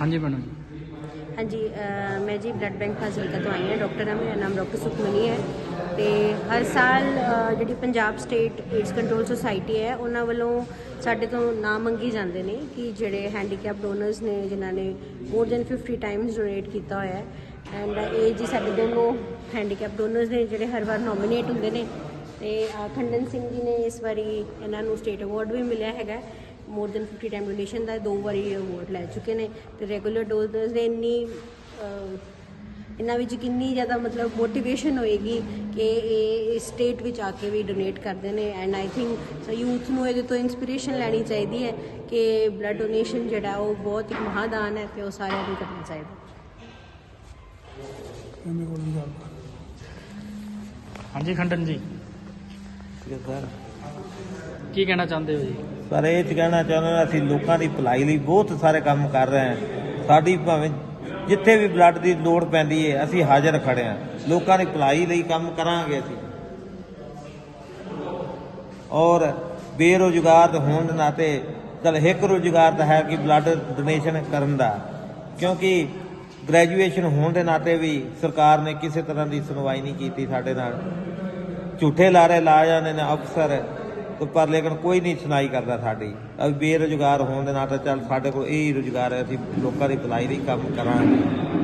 ਹਾਂਜੀ ਮੈਡਮ ਹਾਂਜੀ, ਅਹ, ਮੈਂ ਜੀ ਬਲੱਡ ਬੈਂਕ ਫਾਜ਼ਿਲਕਾ ਤੋਂ ਆਈ ਹਾਂ ਡਾਕਟਰ ਹਾਂ, ਮੇਰਾ ਨਾਮ ਡਾਕਟਰ ਸੁਖਮਨੀ ਹੈ ਤੇ ਹਰ ਸਾਲ, ਅਹ, ਜਿਹੜੀ Punjab state AIDS control society ਹੈ, ਉਹਨਾਂ ਵੱਲੋਂ ਸਾਡੇ ਤੋਂ ਨਾਂ ਮੰਗੀ ਜਾਂਦੇ ਨੇ ਕਿ ਜਿਹੜੇ ਹੈਂਡੀਕੈਪ ਡੋਨਰਸ ਨੇ, ਜਿਨ੍ਹਾਂ ਨੇ ਮੋਰ ਦੈਨ 50 ਟਾਈਮਸ ਡੋਨੇਟ ਕੀਤਾ ਹੋਇਆ ਹੈ ਐਂਡ ਇਹ ਜੀ ਸਾਡੇ ਦੋਨੋਂ ਹੈਂਡੀਕੈਪ ਡੋਨਰਸ ਨੇ, ਜਿਹੜੇ ਹਰ ਵਾਰ ਨੋਮੀਨੇਟ ਹੁੰਦੇ ਨੇ ਤੇ, ਅਹ, ਖੰਡਨ ਸਿੰਘ ਜੀ ਨੇ ਇਸ ਵਾਰੀ ਇਹਨਾਂ ਨੂੰ ਸਟੇਟ ਅਵਾਰਡ ਵੀ ਮਿਲਿਆ ਹੈਗਾ ਮੋਰ ਦੈਨ 50 ਟਾਈਮ ਡੋਨੇਸ਼ਨ ਦਾ ਦੋ ਵਾਰੀ ਅਵਾਰਡ ਲੈ ਚੁੱਕੇ ਨੇ ਤੇ ਰੈਗੂਲਰ ਡੋਨਰਸ ਨੇ ਇੰਨੀ ਇਹਨਾਂ ਵਿੱਚ ਕਿੰਨੀ ਜ਼ਿਆਦਾ ਮਤਲਬ ਮੋਟੀਵੇਸ਼ਨ ਹੋਏਗੀ ਕਿ ਇਹ ਸਟੇਟ ਵਿੱਚ ਆ ਕੇ ਵੀ ਡੋਨੇਟ ਕਰਦੇ ਨੇ ਐਂਡ ਆਈ ਥਿੰਕ ਯੂਥ ਨੂੰ ਇਹਦੇ ਤੋਂ ਇਨਸਪੀਰੇਸ਼ਨ ਲੈਣੀ ਚਾਹੀਦੀ ਹੈ ਕਿ ਬਲੱਡ ਡੋਨੇਸ਼ਨ ਜਿਹੜਾ ਉਹ ਬਹੁਤ ਇੱਕ ਮਹਾਦਾਨ ਹੈ ਤੇ ਉਹ ਸਾਰਿਆਂ ਨੂੰ ਕਰਨਾ ਚਾਹੀਦਾ। ਹਾਂਜੀ ਖੰਡਨ ਜੀ। ਠੀਕ ਹੈ ਸਰ। ਕੀ ਕਹਿਣਾ ਚਾਹੁੰਦੇ ਹੋ ਜੀ? ਪਰ ਇਹ 'ਚ ਕਹਿਣਾ ਚਾਹੁੰਦਾ ਹਾਂ, ਅਸੀਂ ਲੋਕਾਂ ਦੀ ਭਲਾਈ ਲਈ ਬਹੁਤ ਸਾਰੇ ਕੰਮ ਕਰ ਰਹੇ ਹਾਂ। ਸਾਡੀ ਭਾਵੇਂ ਜਿੱਥੇ ਵੀ ਬਲੱਡ ਦੀ ਲੋੜ ਪੈਂਦੀ ਹੈ ਅਸੀਂ ਹਾਜ਼ਰ ਖੜੇ ਹਾਂ। ਲੋਕਾਂ ਦੀ ਭਲਾਈ ਲਈ ਕੰਮ ਕਰਾਂਗੇ ਅਸੀਂ। ਔਰ ਬੇਰੁਜ਼ਗਾਰ ਹੋਣ ਦੇ ਨਾਤੇ ਚਲ ਇੱਕ ਰੁਜ਼ਗਾਰ ਤਾਂ ਹੈ ਕਿ ਬਲੱਡ ਡੋਨੇਸ਼ਨ ਕਰਨ ਦਾ। ਕਿਉਂਕਿ ਗ੍ਰੈਜੂਏਸ਼ਨ ਹੋਣ ਦੇ ਨਾਤੇ ਵੀ ਸਰਕਾਰ ਨੇ ਕਿਸੇ ਤਰ੍ਹਾਂ ਦੀ ਸੁਣਵਾਈ ਨਹੀਂ ਕੀਤੀ ਸਾਡੇ ਨਾਲ। ਝੂਠੇ ਲਾਰੇ ਲਾ ਜਾਂਦੇ ਨੇ ਅਫਸਰ। ਤੇ ਪਰ ਲੇਕਿਨ ਕੋਈ ਨਹੀਂ ਸੁਣਾਈ ਕਰਦਾ ਸਾਡੀ। ਅਸੀਂ ਬੇਰੁਜ਼ਗਾਰ ਹੋਣ ਦੇ ਨਾਲ ਤਾਂ ਚੱਲ ਸਾਡੇ ਕੋਲ ਇਹ ਹੀ ਰੁਜ਼ਗਾਰ ਹੈ, ਅਸੀਂ ਲੋਕਾਂ ਦੀ ਭਲਾਈ ਲਈ ਕੰਮ ਕਰਾਂਗੇ।